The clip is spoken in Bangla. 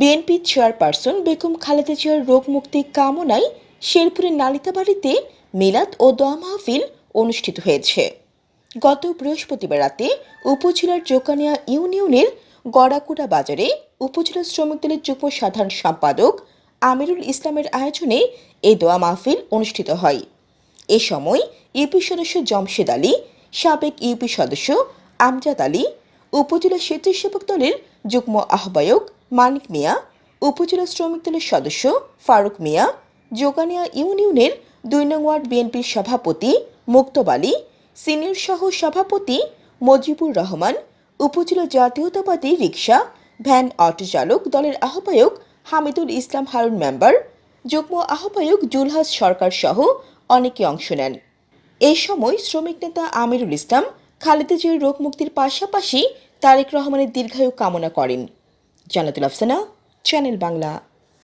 বিএনপি চেয়ারপারসন বেগম খালেদা জিয়ার রোগ মুক্তি কামনায় শেরপুরের নালিতাবাড়িতে মিলাদ ও দোয়া মাহফিল অনুষ্ঠিত হয়েছে। গত বৃহস্পতিবার রাতে উপজেলার জোকানিয়া ইউনিয়নের গড়াকুড়া বাজারে উপজেলা শ্রমিক দলের যুগ্ম সাধারণ সম্পাদক আমিরুল ইসলামের আয়োজনে এই দোয়া মাহফিল অনুষ্ঠিত হয়। এ সময় ইউপি সদস্য জমশেদ আলী, সাবেক ইউপি সদস্য আমজাদ আলী, উপজেলা স্বেচ্ছাসেবক দলের যুগ্ম আহ্বায়ক মানিক মিয়া, উপজেলা শ্রমিক দলের সদস্য ফারুক মিয়া, যোগানিয়া ইউনিয়নের দুই নং ওয়ার্ড বিএনপির সভাপতি মুক্তব আলী, সিনিয়র সহ সভাপতি মজিবুর রহমান, উপজেলা জাতীয়তাবাদী রিক্সা ভ্যান অটো চালক দলের আহ্বায়ক হামিদুল ইসলাম হারুন মেম্বার, যুগ্ম আহ্বায়ক জুলহাস সরকার সহ অনেকে অংশ নেন। এই সময় শ্রমিক নেতা আমিরুল ইসলাম খালেদা জিয়ার রোগ মুক্তির পাশাপাশি তারেক রহমানের দীর্ঘায়ু কামনা করেন। জানাতুল আফসানা চ্যানেল বাংলা।